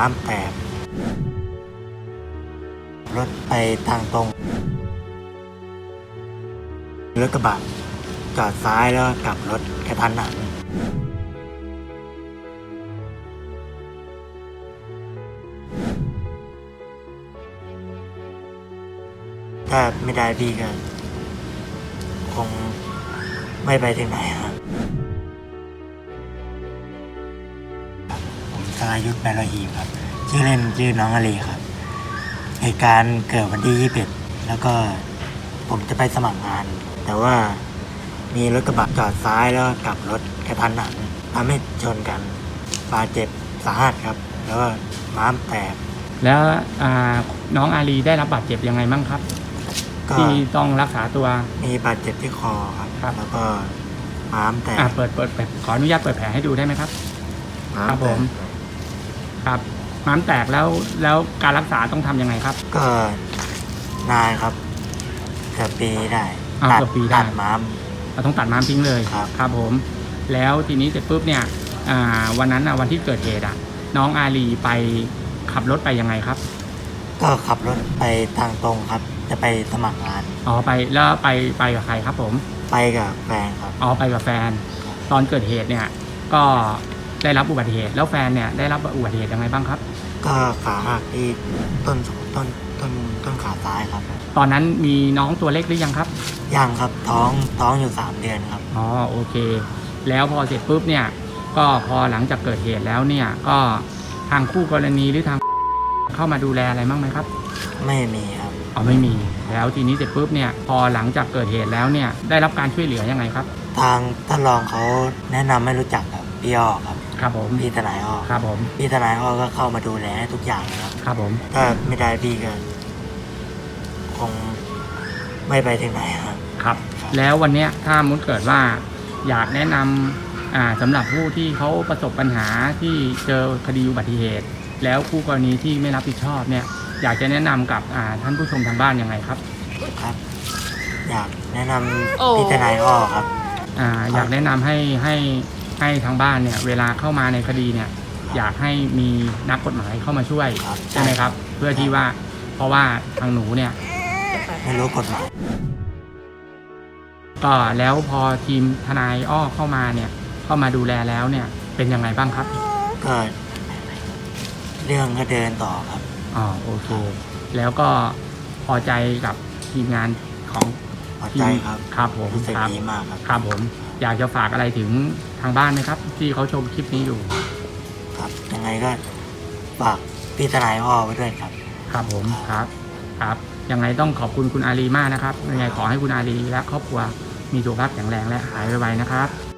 ม้ามแตกรถไปทางตรงรถกระบะจอดซ้ายแล้วกลับรถกระทันหันถ้าไม่ได้พี่ก็คงไม่ไปถึงไหนครั สรายุทธแปรหีครับ ชื่อเล่นชื่อน้องอลีครับ เหตุการณ์เกิดวันที่ 21 แล้วก็ผมจะไปสมัครงาน แต่ว่ามีรถกระบะจอดซ้ายแล้วก็กลับรถกระทันหันทำให้ชนกันบาดเจ็บสาหัสครับ แล้วก็ม้ามแตกแล้วอ่าน้องอาลีได้รับบาดเจ็บยังไงบ้างครับ ก็ที่ต้องรักษาตัว มีบาดเจ็บที่คอครับ ครับ แล้วก็ม้ามแตกอ่าเปิดเปิดเปิดขออนุญาตเปิดแผลให้ดูได้ไหมครับ ม้าครับแตผกม ครับม้ามแตกแล้วแล้วการรักษาต้องทำยังไงครับ ก็นานครับเกือบปีได้อ่าตัดเกือบปีได้ ตัดม้าม เราต้องตัดม้ามทิ้งเลยครับ ครับผม แล้วทีนี้เสร็จปุ๊บเนี่ยอ่าวันนั้นอะวันที่เกิดเหตุอะ น้องอาลีไปขับรถไปยังไงครับก็ขับรถไปทางตรงครับ จะไปสมัครงาน อ๋อไปแล้วไปไปกับใครครับผม ไปกับแฟนครับ อ๋อไปกับแฟน ตอนเกิดเหตุเนี่ย ก็ ได้รับอุบัติเหตุ แล้วแฟนเนี่ยได้รับอุบัติเหตุยังไงบ้างครับ ก็ขาหักที่ต้นต้นต้นต้นขาซ้ายครับ ตอนนั้นมีน้องตัวเล็กหรือยังครับ ยังครับท้องท้องอยู่สามเดือนครับ อ๋อโอเค แล้วพอเสร็จปุ๊บเนี่ย ก็พอหลังจากเกิดเหตุแล้วเนี่ยก็ทางคู่กรณีหรือทางเข้ามาดูแลอะไรบ้างไหมครับ ไม่มีครับอ๋อไม่มี แล้วทีนี้เสร็จปุ๊บเนี่ยพอหลังจากเกิดเหตุแล้วเนี่ยได้รับการช่วยเหลือยังไงครับ ทางท่านรองเขาแนะนำไม่รู้จักครับพี่อ้อครับ ครับผมพี่ทนายอ้อครับผมพี่ทนายอ้อก็เข้ามาดูแลให้ทุกอย่างเลยครับ ครับผม ถ้าไม่ได้พี่ก็คงไม่ไปถึงไหนครับ ครับ แล้ววันเนี้ยถ้ามุดเกิดว่าอยากแนะนำอ่าสำหรับผู้ที่เขาประสบปัญหาที่เจอคดีอุบัติเหตุ แล้วคู่กรณีที่ไม่รับผิดชอบเนี่ย อยากจะแนะนำกับอ่าท่านผู้ชมทางบ้านยังไงครับครับ อยากแนะนโอ้ำพี่ทนายอ้อครับ อ่าอยากแนะนำให้ให้ ให้ทางบ้านเนี่ยเวลาเข้ามาในคดีเนี่ยอยากให้มีนักกฎหมายเข้ามาช่วยครับ ใช่ไหมครับ เพื่อที่ว่าเพราะว่าทางหนูเนี่ยไม่รู้กฎหมายก็แล้วพอทีมทนายอ้อเข้ามาเนี่ยเข้ามาดูแลแล้วเนี่ยเป็นยังไงบ้างครับก็เรื่องก็เดินต่อครับ อ๋อโอเคแล้วก็พอใจกับทีมงานของพอทีใจมครับ ครับผมรู้สึกครับ ดีมากครับ ครับผมอยากจะฝากอะไรถึง ทางบ้านไหมครับ ที่เขาชมคลิปนี้อยู่ ครับยังไงก็ฝากพี่ทนายอ้อไว้ด้วยครับครับผมครับครับยังไงต้องขอบคุณคุณอาลีมากนะครับยังไงขอให้คุณอาลีและครอบครัวมีสุขภาพแข็งแรงและหายไวๆนะครับ